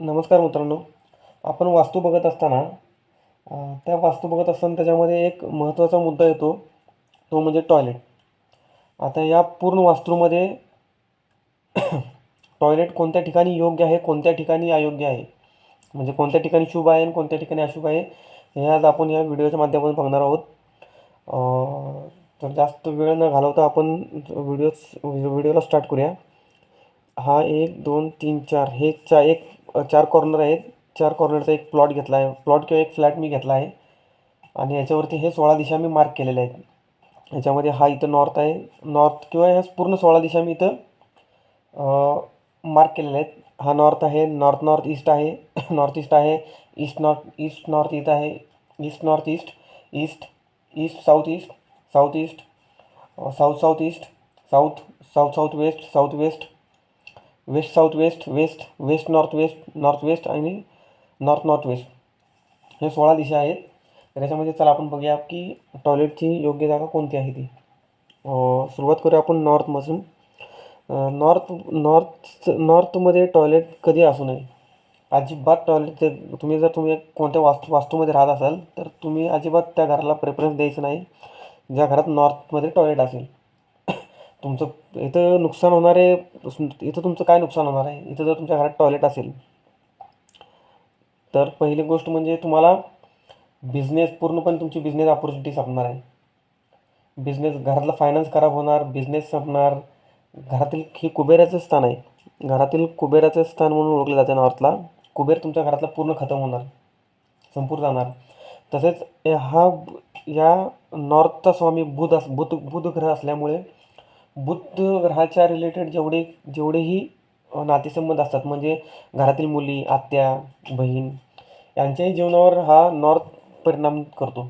नमस्कार मित्रांनो. आपण वास्तू बघत असताना त्या वास्तू बघत असताना त्याच्यामध्ये एक महत्त्वाचा मुद्दा येतो. तो म्हणजे टॉयलेट. आता या पूर्ण वास्तूमध्ये टॉयलेट कोणत्या ठिकाणी योग्य आहे कोणत्या ठिकाणी अयोग्य आहे? म्हणजे कोणत्या ठिकाणी शुभ आहे आणि कोणत्या ठिकाणी अशुभ आहे हे आज आपण या व्हिडिओच्या माध्यमातून बघणार आहोत. तर जास्त वेळ न घालवता आपण व्हिडिओ व्हिडिओला स्टार्ट करूया. हा एक दोन तीन चार हे चा एक चार कॉर्नर आहेत. चार कॉर्नरचा एक प्लॉट घेतला आहे. प्लॉट किंवा एक फ्लॅट मी घेतला आहे. आणि याच्यावरती हे सोळा दिशा मी मार्क केलेल्या आहेत. याच्यामध्ये हा इथं नॉर्थ आहे. नॉर्थ किंवा ह्या पूर्ण सोळा दिशा मी इथं मार्क केलेल्या आहेत. हा नॉर्थ आहे. नॉर्थ नॉर्थ ईस्ट आहे. नॉर्थ ईस्ट आहे. East north east north east आहे. East north east east east south east south east south south east south south south west south west west south west west west north west north west आणि north north west. हे सोळा दिशा आहेत. तर याच्यामध्ये चला आपण बघूया की टॉयलेटची योग्य जागा कोणती आहे ती. सुरुवात करूया आपण नॉर्थपासून नॉर्थ नॉर्थ नॉर्थमध्ये टॉयलेट कधी असू नये? अजिबात टॉयलेट ते तुम्ही जर तुम्ही कोणत्या वास्तू वास्तूमध्ये राहत असाल तर तुम्ही अजिबात त्या घराला प्रेफरन्स द्यायचं नाही. ज्या घरात नॉर्थमध्ये टॉयलेट असेल. तुमचं इथं नुकसान होणार आहे इथं तुमचं काय नुकसान होणार आहे? इथं जर तुमच्या घरात टॉयलेट असेल तर पहिली गोष्ट म्हणजे तुम्हाला बिझनेस पूर्णपणे तुमची बिझनेस ऑपॉर्च्युनिटी संपणार आहे. बिझनेस घरातला फायनान्स खराब होणार बिझनेस संपणार. घरातील हे कुबेराचं स्थान आहे. घरातील कुबेराचं स्थान म्हणून ओळखलं जाते नॉर्थला कुबेर तुमच्या घरातला पूर्ण खतम होणार संपूर्ण जाणार. तसेच हा या नॉर्थचा स्वामी बुध अस बुध बुध ग्रह असल्यामुळे बुध ग्रहाच्या रिलेटेड जेवढे जेवढेही नातेसंबंध असतात म्हणजे घरातील मुली आत्या बहीण यांच्याही जीवनावर हा नॉर्थ परिणाम करतो.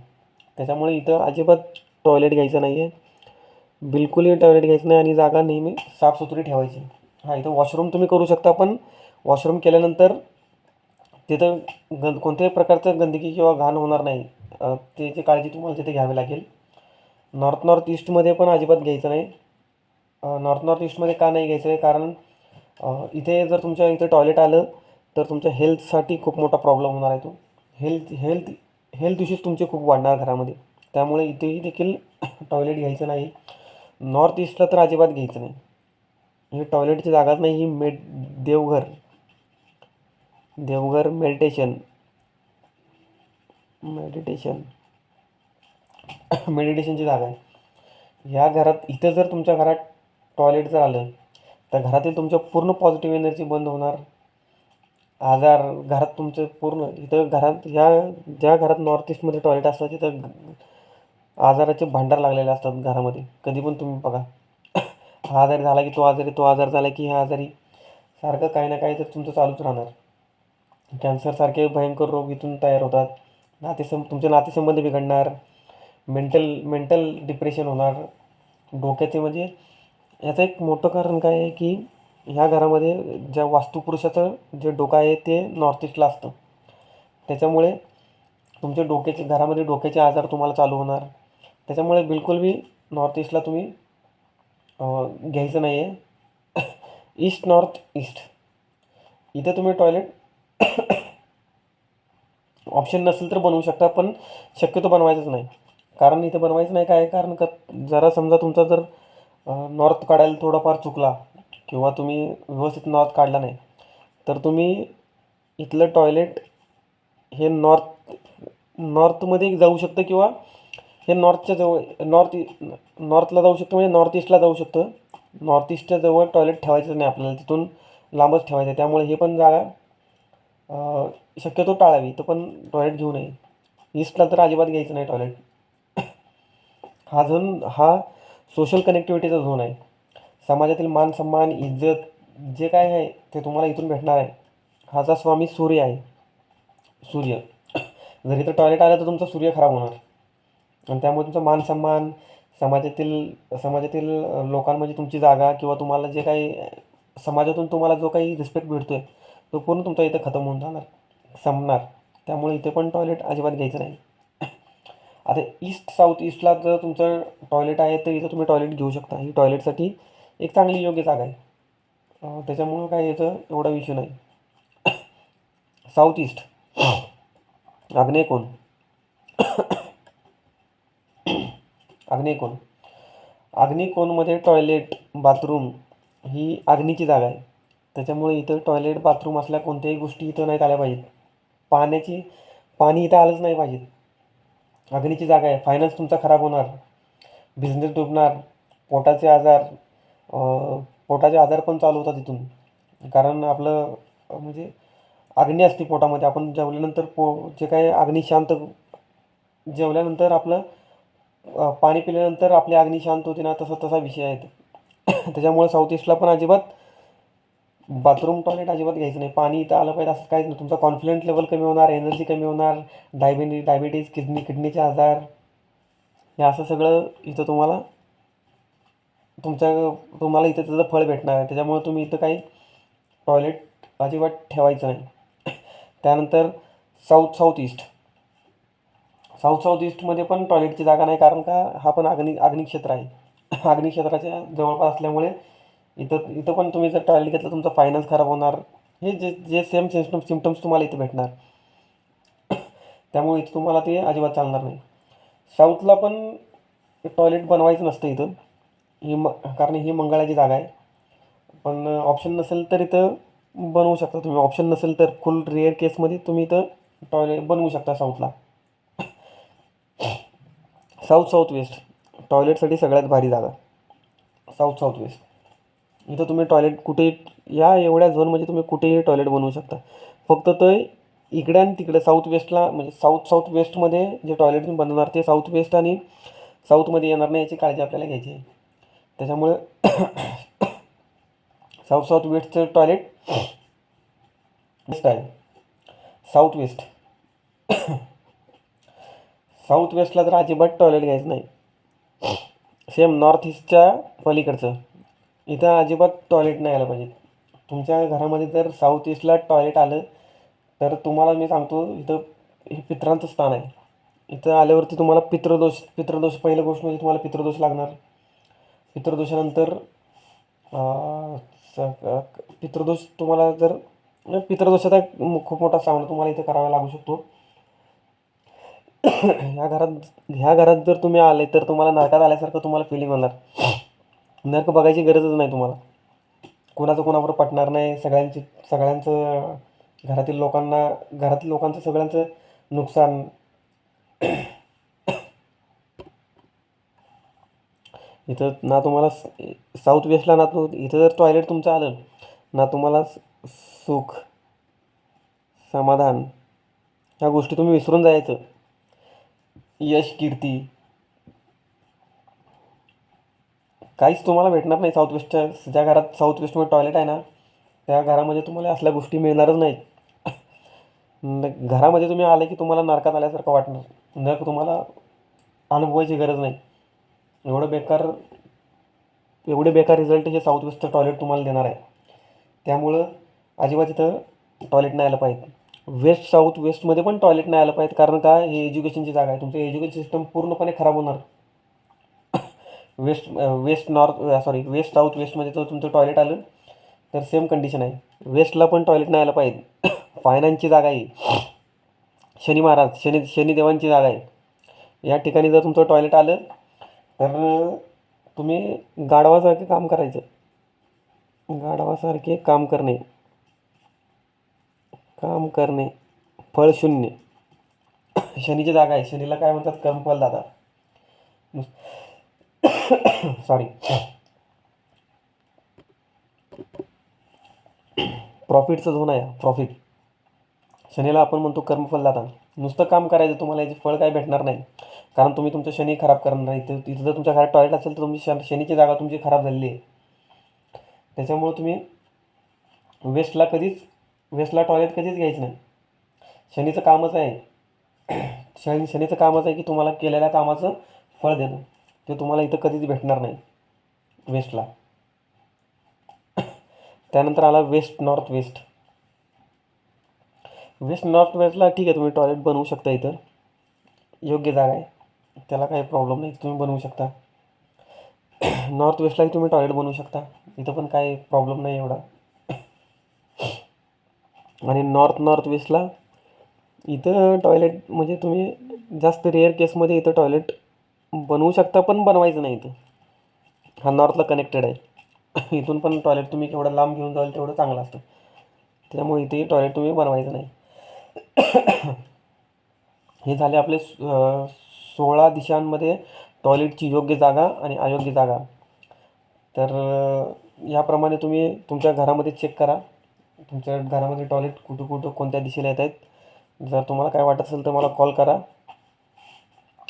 त्याच्यामुळे इथं अजिबात टॉयलेट घ्यायचं नाही आहे बिलकुलही टॉयलेट घ्यायचं नाही आणि जागा नेहमी साफसुथरी ठेवायची. हां इथं वॉशरूम तुम्ही करू शकता पण वॉशरूम केल्यानंतर तिथं गंद कोणत्याही प्रकारचं गंदगी किंवा घाण होणार नाही. त्याची काळजी तुम्हाला तिथे घ्यावी लागेल. नॉर्थ नॉर्थ ईस्टमध्ये पण अजिबात घ्यायचं नाही. नॉर्थ नॉर्थ ईस्टमध्ये का नाही घ्यायचं आहे कारण इथे जर तुमच्या इथे टॉयलेट आलं तर तुमच्या हेल्थसाठी खूप मोठा प्रॉब्लेम होणार आहे तो. हेल्थ हेल्थ हेल्थ इश्यूज तुमचे खूप वाढणार घरामध्ये. त्यामुळे इथेही देखील टॉयलेट घ्यायचं नाही. नॉर्थ ईस्टला तर अजिबात घ्यायचं नाही. ही टॉयलेटची जागाच नाही ही मेड देवघर. देवघर मेडिटेशन मेडिटेशन मेडिटेशनची जागा आहे. ह्या घरात इथं जर तुमच्या घरात टॉयलेट जर आलं तर घरातील तुमच्या पूर्ण पॉझिटिव्ह एनर्जी बंद होणार. आजार घरात तुमचं पूर्ण इथं घरात ह्या ज्या घरात नॉर्थ ईस्टमध्ये टॉयलेट असतात तिथं आजाराचे भांडार लागलेले असतात घरामध्ये. कधी पण तुम्ही बघा. हा आजारी झाला की तो आजारी तो आजार झाला की हा आजारी. सारखं काही ना काही तर तुमचं चालूच राहणार. कॅन्सरसारखे भयंकर रोग इथून तयार होतात. नातेसं तुमचे नातेसंबंध बिघडणार. मेंटल मेंटल डिप्रेशन होणार. डोक्याचे म्हणजे याचं एक मोठं कारण काय आहे की ह्या घरामध्ये ज्या वास्तुपुरुषाचं जे डोकं आहे ते नॉर्थ ईस्टला असतं. त्याच्यामुळे तुमचे डोक्याचे घरामध्ये डोक्याचे आजार तुम्हाला चालू होणार. त्याच्यामुळे बिलकुल बी नॉर्थ ईस्टला तुम्ही घ्यायचं नाही आहे ईस्ट नॉर्थ ईस्ट इथे तुम्ही टॉयलेट ऑप्शन नसेल तर बनवू शकता पण शक्यतो बनवायचंच नाही. कारण इथे बनवायचं नाही. काय कारण? का जरा समजा तुमचा जर नॉर्थ काढायला थोडाफार चुकला किंवा तुम्ही व्यवस्थित नॉर्थ काढला नाही. तर तुम्ही इथलं टॉयलेट हे नॉर्थ नॉर्थमध्ये जाऊ शकतं किंवा हे नॉर्थच्या जवळ नॉर्थ नॉर्थला जाऊ शकतं म्हणजे नॉर्थ ईस्टला जाऊ शकतं. नॉर्थ ईस्टच्या जवळ टॉयलेट ठेवायचं नाही आपल्याला तिथून लांबच ठेवायचं आहे. त्यामुळे हे पण जागा शक्यतो टाळावी तर पण टॉयलेट घेऊ नये. ईस्टला तर अजिबात घ्यायचं नाही टॉयलेट हा झोन हा सोशल कनेक्टिव्हिटीचा झोन आहे. समाजातील मान सन्मान इज्जत जे काय आहे ते तुम्हाला इथून भेटणार आहे. हाचा स्वामी सूर्य आहे. सूर्य. जर इथं टॉयलेट आलं तर तुमचा सूर्य खराब होणार. आणि त्यामुळे तुमचा मान सन्मान समाजातील समाजातील लोकांमध्ये तुमची जागा किंवा तुम्हाला जे काही समाजातून तुम्हाला जो काही रिस्पेक्ट भेटतो आहे तो पूर्ण तुमचा इथं खतम होऊन जाणार संपणार. त्यामुळे इथे पण टॉयलेट अजिबात घ्यायचं नाही. आता ईस्ट साऊथ ईस्टला जर तुमचं टॉयलेट आहे तर इथं तुम्ही टॉयलेट घेऊ शकता. ही टॉयलेटसाठी एक चांगली योग्य जागा आहे. त्याच्यामुळं काय याचं एवढा विषय नाही. साऊथ ईस्ट आग्नेयकोण आग्नेयकोण आग्नेय कोण? टॉयलेट बाथरूम ही अग्नीची जागा आहे. त्याच्यामुळे इथं टॉयलेट बाथरूम असल्या कोणत्याही गोष्टी इथं नाहीत आल्या पाहिजेत. पाण्याची पाणी इथं आलंच नाही पाहिजे अग्नीची जागा आहे. फायनान्स तुमचा खराब होणार. बिझनेस डुबणार. पोटाचे आजार पोटाचे आजार पण चालू होतात तिथून कारण आपलं म्हणजे अग्नी असते पोटामध्ये. आपण जेवल्यानंतर पो जे काय अग्नी शांत जेवल्यानंतर आपलं पाणी पिल्यानंतर आपली अग्नी शांत होते ना तसा तसा विषय आहे. त्याच्यामुळे साऊथ ईस्टला पण अजिबात बाथरूम टॉयलेट अजिबात घ्यायचं नाही. पाणी इथं आलं पाहिजे असं काहीच नाही. तुमचा कॉन्फिडंट लेवल कमी होणार एनर्जी कमी होणार डायबिनी डायबिटीज किडनी किडनीचे आजार. हे असं सगळं इथं तुम्हाला तुमच्या तुम्हाला इथं त्याचं फळ भेटणार आहे. त्याच्यामुळे तुम्ही इथं काही टॉयलेट अजिबात ठेवायचं नाही. त्यानंतर साऊथ साऊथ ईस्ट साऊथ साऊथ ईस्टमध्ये पण टॉयलेटची जागा नाही कारण का हा पण अग्नी अग्निक्षेत्र आहे. अग्निक्षेत्राच्या जवळपास असल्यामुळे इथं इथं पण तुम्ही जर टॉयलेट घेतलं तुमचा फायनान्स खराब होणार. हे जे जे सेम सिम्टम सिमटम्स तुम्हाला इथे भेटणार. त्यामुळे इथं तुम्हाला ते अजिबात चालणार नाही. साऊथला पण टॉयलेट बनवायचं नसतं इथं. ही म कारण ही मंगळाची जागा आहे. पण ऑप्शन नसेल तर इथं बनवू शकता तुम्ही. ऑप्शन नसेल तर फुल रेअर केसमध्ये तुम्ही इथं टॉयलेट बनवू शकता साऊथला साऊथ साऊथ वेस्ट टॉयलेटसाठी सगळ्यात भारी जागा. साऊथ साऊथ वेस्ट इथं तुम्ही टॉयलेट कुठे या एवढ्या झोनमध्ये तुम्ही कुठेही टॉयलेट बनवू शकता. फक्त ते इकडे आणि तिकडे साऊथ वेस्टला म्हणजे साऊथ साऊथ वेस्टमध्ये जे टॉयलेट तुम्ही बनवणार ते साऊथ वेस्ट आणि साऊथमध्ये येणार नाही याची काळजी आपल्याला घ्यायची आहे. त्याच्यामुळं साऊथ साऊथ वेस्टचं टॉयलेट बेस्ट आहे. साऊथ वेस्ट साऊथ वेस्टला तर अजिबात टॉयलेट घ्यायचं नाही. सेम नॉर्थ ईस्टच्या पलीकडचं. इथं अजिबात टॉयलेट नाही आलं पाहिजे. तुमच्या घरामध्ये जर साऊथ ईस्टला टॉयलेट आलं तर तुम्हाला मी सांगतो इथं हे पित्रांचं स्थान आहे. इथं आल्यावरती तुम्हाला पितृदोष पितृदोष पहिलं गोष्ट म्हणजे तुम्हाला पितृदोष लागणार. पितृदोषानंतर स- पितृदोष तुम्हाला जर म्हणजे पितृदोषाचा खूप मोठा सामना तुम्हाला इथं करावा लागू शकतो. ह्या घरात ह्या घरात जर तुम्ही आले तर तुम्हाला नरकात आल्यासारखं तुम्हाला फिलिंग होणार. नरक बघायची गरजच नाही तुम्हाला. कोणाचं कोणाबरोबर पटणार नाही सगळ्यांची सगळ्यांचं घरातील लोकांना घरातील लोकांचं सगळ्यांचं नुकसान. इथं ना तुम्हाला साऊथ वेस्टला ना तू इथं जर टॉयलेट तुमचं आलं ना तुम्हाला सुख समाधान ह्या गोष्टी तुम्ही विसरून जायचं. यश कीर्ती काहीच तुम्हाला भेटणार नाही साऊथ वेस्टच्या ज्या घरात साऊथ वेस्टमध्ये टॉयलेट आहे ना त्या घरामध्ये तुम्हाला असल्या गोष्टी मिळणारच नाहीत. न- घरामध्ये तुम्ही आले की तुम्हाला नारकात आल्यासारखं वाटणार. नक तुम्हाला अनुभवायची गरज नाही. एवढं बेकार एवढे बेकार रिझल्ट हे साऊथ वेस्टचं टॉयलेट तुम्हाला देणार आहे. त्यामुळं अजिबात इथं टॉयलेट नाही आलं पाहिजे. वेस्ट साऊथ वेस्टमध्ये पण टॉयलेट नाही आलं पाहिजे. कारण का? हे एज्युकेशनची जागा आहे. तुमचं एज्युकेशन सिस्टम पूर्णपणे खराब होणार. West west north sorry west south वेस्टमध्ये तर तुमचं टॉयलेट आलं तर सेम कंडिशन आहे. वेस्टला पण टॉयलेट नाही आलं पाहिजे. फायनान्सची जागा आहे. शनी महाराज शनी शनिदेवांची जागा आहे. या ठिकाणी जर तुमचं टॉयलेट आलं तर तुम्ही गाढवासारखे काम करायचं. गाढवासारखे काम करणे. काम करणे. फळ शून्य. शनीची जागा आहे. शनीला काय म्हणतात? कर्मफल दादा. सॉरी प्रॉफिटचं झोन आहे प्रॉफिट शनीला आपण म्हणतो कर्मफलदाता. नुसतं काम करायचं तुम्हाला याचे फळ काय भेटणार नाही. कारण तुम्ही तुमचं शनी खराब करणार नाही. तर तिथं जर तुमच्या घरात टॉयलेट असेल तर तुमची शन शनीची जागा तुमची खराब झालेली आहे. त्याच्यामुळं तुम्ही वेस्टला कधीच वेस्टला टॉयलेट कधीच घ्यायचं नाही. शनीचं कामच आहे. शनी शनीचं कामच आहे की तुम्हाला केलेल्या कामाचं फळ देणं. ते तुम्हाला इथं कधीच भेटणार नाही. वेस्टला त्यानंतर आला west north west west north वेस्टला ठीक आहे तुम्ही टॉयलेट बनवू शकता इथं. योग्य जागा आहे. त्याला काही प्रॉब्लेम नाही तुम्ही बनवू शकता. नॉर्थ वेस्टलाही तुम्ही टॉयलेट बनवू शकता. इथं पण काही प्रॉब्लेम नाही एवढा. आणि नॉर्थ नॉर्थ वेस्टला इथं टॉयलेट म्हणजे तुम्ही जास्त रेअर केसमध्ये इथं टॉयलेट बनवू शकता पण बनवायचं नाही इथं. हा नॉर्थला कनेक्टेड आहे. इथून पण टॉयलेट तुम्ही केवढं लांब घेऊन जाल तेवढं चांगलं असतं. त्यामुळे इथे टॉयलेट तुम्ही बनवायचं नाही. हे झाले आपले सोळा दिशांमध्ये टॉयलेटची योग्य जागा आणि अयोग्य जागा. तर याप्रमाणे तुम्ही तुमच्या घरामध्ये चेक करा. तुमच्या घरामध्ये टॉयलेट कुठं कुठं कोणत्या दिशेला येत आहेत. जर तुम्हाला काय वाटत असेल तर मला कॉल करा.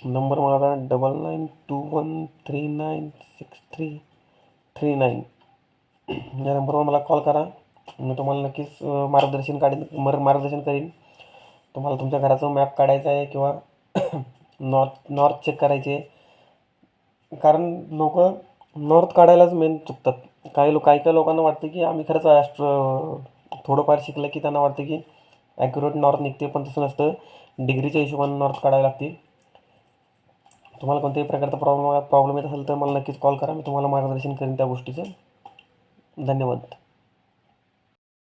नंबर माझा double nine two one three nine six three three nine या नंबरवर मला कॉल करा. मी तुम्हाला नक्कीच मार्गदर्शन काढेन मर मार्गदर्शन करीन. तुम्हाला तुमच्या घराचं मॅप काढायचं आहे किंवा नॉर्थ नॉर्थ चेक करायचे कारण लोक नॉर्थ काढायलाच मेन चुकतात. काही लोक काही काही लोकांना वाटतं की आम्ही खरंच ॲस्ट्रो थोडंफार शिकलं की त्यांना वाटतं की ॲक्युरेट नॉर्थ निघते पण तसं नसतं. डिग्रीच्या हिशोबाने नॉर्थ काढायला लागते. तुम्हाला कोणत्याही प्रकारचा प्रॉब्लेम प्रॉब्लेम येत असेल तर मला नक्कीच कॉल करा. मी तुम्हाला मार्गदर्शन करेन त्या गोष्टीचं. धन्यवाद.